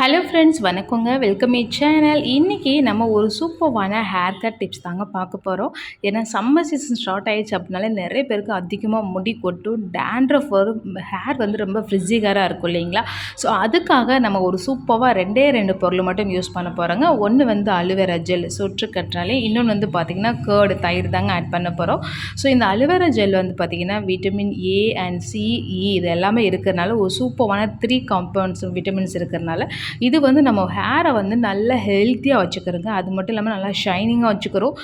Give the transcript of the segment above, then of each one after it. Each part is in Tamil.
ஹலோ ஃப்ரெண்ட்ஸ் வணக்கங்க. வெல்கம் இ சேனல் இன்றைக்கி நம்ம ஒரு சூப்பர்வான ஹேர் கட் டிப்ஸ் தாங்க பார்க்க போகிறோம் ஏன்னா சம்மர் சீசன் ஸ்டார்ட் ஆகிடுச்சு அப்படின்னாலே நிறைய பேருக்கு அதிகமாக முடி கொட்டும் டேண்ட்ரஃப் வரும் ஹேர் வந்து ரொம்ப ஃப்ரிஜிகராக இருக்கும் இல்லைங்களா? ஸோ அதுக்காக நம்ம ஒரு சூப்பராக ரெண்டே ரெண்டு பொருள் மட்டும் யூஸ் பண்ண போகிறோங்க ஒன்று வந்து அலுவேரா ஜெல் சொற்று கற்றாலே இன்னொன்று வந்து பார்த்திங்கன்னா கேர்டு தயிர் தாங்க ஆட் பண்ண போகிறோம் ஸோ இந்த அலுவேரா ஜெல் வந்து பார்த்திங்கன்னா vitamin A and C E e இது எல்லாமே இருக்கிறனால ஒரு சூப்பரான த்ரீ காம்பவுண்ட்ஸ் விட்டமின்ஸ் இருக்கிறனால இது வந்து நம்ம ஹேரை வந்து நல்ல ஹெல்த்தியாக வச்சுக்கிறோங்க. அது மட்டும் இல்லாமல் நல்லா ஷைனிங்காக வச்சுக்கிறோம்.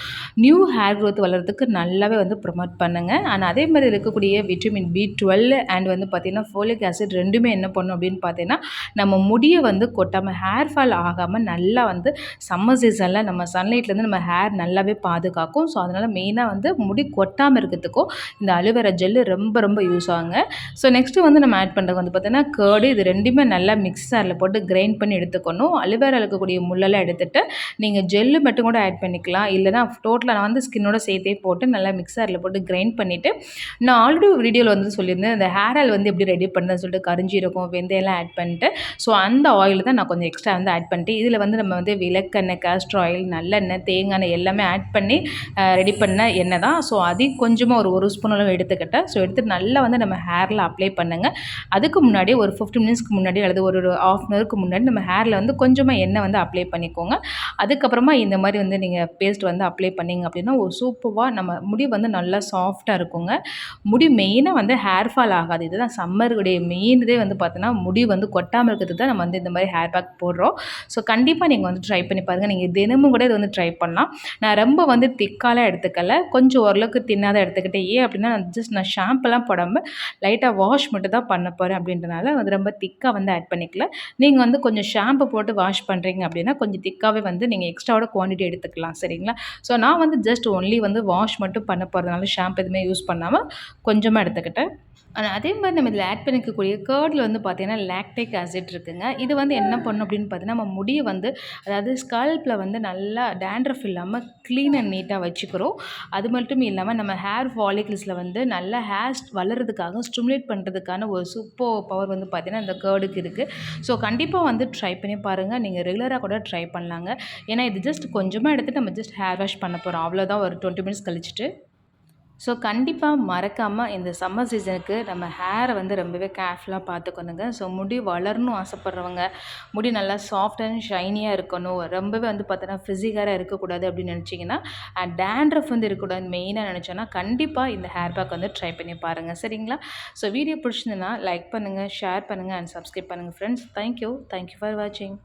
நியூ ஹேர் க்ரோத் வளர்கிறதுக்கு நல்லாவே வந்து ப்ரொமோட் பண்ணுங்கள் அண்ட் அதே மாதிரி இருக்கக்கூடிய விட்டமின் பி டுவெல் அண்ட் வந்து பார்த்திங்கன்னா ஃபோலிக் ஆசிட் ரெண்டுமே என்ன பண்ணும் அப்படின்னு பார்த்தீங்கன்னா நம்ம முடியை வந்து கொட்டாமல் ஹேர் ஃபால் ஆகாமல் நல்லா வந்து சம்மர் சீசனில் நம்ம சன்லைட்லேருந்து நம்ம ஹேர் நல்லாவே பாதுகாக்கும். ஸோ அதனால் மெயினாக வந்து முடி கொட்டாமல் இருக்கிறதுக்கும் இந்த அலுவேரா ஜெல்லு ரொம்ப ரொம்ப யூஸ் ஆகுங்க. ஸோ நெக்ஸ்ட்டு வந்து நம்ம ஆட் பண்ணுறது வந்து பார்த்தீங்கன்னா கேர்டு இது ரெண்டுமே நல்லா மிக்சரில் போட்டு கிரைண்ட் பண்ணி எடுத்துக்கணும். அலுவேரா இருக்கக்கூடிய முள்ளெல்லாம் எடுத்துகிட்டு நீங்கள் ஜெல்லு மட்டும் கூட ஆட் பண்ணிக்கலாம். இல்லைனா டோட்டலாக நான் வந்து ஸ்கின்னோட சேர்த்தே போட்டு நல்லா மிக்சரில் போட்டு கிரைண்ட் பண்ணிவிட்டு நான் ஆல்ரெடி வீடியோவில் வந்து சொல்லியிருந்தேன் அந்த ஹேர் ஆயில் வந்து எப்படி ரெடி பண்ணுறதுன்னு சொல்லிட்டு கரிஞ்சிருக்கும் வெந்தயம்லாம் ஆட் பண்ணிட்டு ஸோ அந்த ஆயில் தான் நான் கொஞ்சம் எக்ஸ்ட்ரா வந்து ஆட் பண்ணிட்டு இதில் வந்து நம்ம வந்து விளக்கெண்ணெய் கேஸ்ட்ரு ஆயில் நல்லெண்ணெய் தேங்காய் எல்லாமே ஆட் பண்ணி ரெடி பண்ண எண்ணெய் தான். ஸோ அதையும் கொஞ்சமாக ஒரு ஒரு ஸ்பூன் அளவு எடுத்துக்கிட்டேன். ஸோ எடுத்துட்டு நல்லா வந்து நம்ம ஹேரில் அப்ளை பண்ணுங்கள் அதுக்கு முன்னாடி ஒரு ஃபிஃப்டி மினிட்ஸ்க்கு முன்னாடி அல்லது ஒரு ஆஃப் அன் ஹவருக்கு முன்னாடி நம்ம ஹேரில் வந்து கொஞ்சமாக எண்ணெய் வந்து அப்ளை பண்ணிக்கோங்க. அதுக்கப்புறமா இந்த மாதிரி வந்து நீங்கள் பேஸ்ட் வந்து அப்ளை பண்ணிங்க அப்படின்னா ஒரு சூப்பராக நம்ம முடி வந்து நல்லா சாஃப்டாக இருக்குங்க. முடி மெயினாக வந்து ஹேர் ஃபால் ஆகாது. இதுதான் சம்மருடைய மெயின் இதே வந்து பார்த்தோன்னா முடி வந்து கொட்டாமல் இருக்கிறது தான் நம்ம வந்து இந்த மாதிரி ஹேர் பேக் போடுறோம். ஸோ கண்டிப்பாக நீங்கள் வந்து ட்ரை பண்ணி பாருங்கள் நீங்கள் தினமும் கூட இது வந்து ட்ரை பண்ணலாம். நான் ரொம்ப வந்து திக்காலாம் எடுத்துக்கல. கொஞ்சம் ஓரளவுக்கு தின்னாதான் எடுத்துக்கிட்டேன். ஏன் அப்படின்னா ஜஸ்ட் நான் ஷாம்பெல்லாம் போடாமல் லைட்டாக வாஷ் மட்டும் தான் பண்ண போகிறேன் அப்படின்றனால வந்து ரொம்ப திக்காக வந்து ஆட் பண்ணிக்கல. நீங்கள் வந்து கொஞ்சம் ஷாம்பு போட்டு வாஷ் பண்ணுறீங்க அப்படின்னா கொஞ்சம் திக்காகவே வந்து நீங்கள் எக்ஸ்ட்ராவோட குவான்டிட்டி எடுத்துக்கலாம் சரிங்களா? ஸோ நான் வந்து ஜஸ்ட் ஒன்லி வந்து வாஷ் மட்டும் பண்ண போகிறதுனால ஷாம்பு எதுவுமே யூஸ் பண்ணாமல் கொஞ்சமாக எடுத்துக்கிட்டேன். அதே மாதிரி நம்ம இதில் ஆட் பண்ணிக்கக்கூடிய கேர்டில் வந்து பார்த்திங்கன்னா லாக்டிக் ஆசிட் இருக்குங்க. இது வந்து என்ன பண்ணும் அப்படின்னு பார்த்தீங்கன்னா நம்ம முடியை வந்து அதாவது ஸ்கல்ப்பில் வந்து நல்லா டேண்ட்ரஃப் இல்லாமல் க்ளீன் அண்ட் நீட்டாக வச்சுக்கிறோம். அது மட்டும் இல்லாமல் நம்ம ஹேர் ஃபாலிகிள்ஸில் வந்து நல்ல ஹேர் வளர்கிறதுக்காக ஸ்டிமுலேட் பண்ணுறதுக்கான ஒரு சூப்பர் பவர் வந்து பார்த்திங்கன்னா இந்த கேர்டுக்கு இருக்குது ஸோ கண்டிப்பாக வந்து ட்ரை பண்ணி பாருங்கள் நீங்கள் ரெகுலராக கூட ட்ரை பண்ணலாங்க. ஏன்னா இது ஜஸ்ட் கொஞ்சமாக எடுத்து நம்ம ஜஸ்ட் ஹேர் வாஷ் பண்ண போகிறோம் அவ்வளோதான் ஒரு டுவெண்ட்டி மினிட்ஸ் கழிச்சிட்டு. ஸோ கண்டிப்பாக மறக்காமல் இந்த சம்மர் சீசனுக்கு நம்ம ஹேரை வந்து ரொம்பவே கேர்ஃபுல்லாக பார்த்துக்கணுங்க. ஸோ முடி வளரணும் ஆசைப்பட்றவங்க முடி நல்லா சாஃப்ட் அண்ட் ஷைனியாக இருக்கணும். ரொம்பவே வந்து பார்த்தோன்னா ஃபிசிக்கராக இருக்கக்கூடாது அப்படின்னு நினச்சிங்கன்னா டேண்ட்ரஃப் வந்து இருக்கக்கூடாது மெயினாக நினச்சோன்னா கண்டிப்பாக இந்த ஹேர் பேக் வந்து ட்ரை பண்ணி பாருங்கள் சரிங்களா? ஸோ வீடியோ பிடிச்சிருந்ததுன்னா லைக் பண்ணுங்கள் ஷேர் பண்ணுங்கள் அண்ட் சப்ஸ்கிரைப் பண்ணுங்கள் friends thank you thank you for வாட்சிங்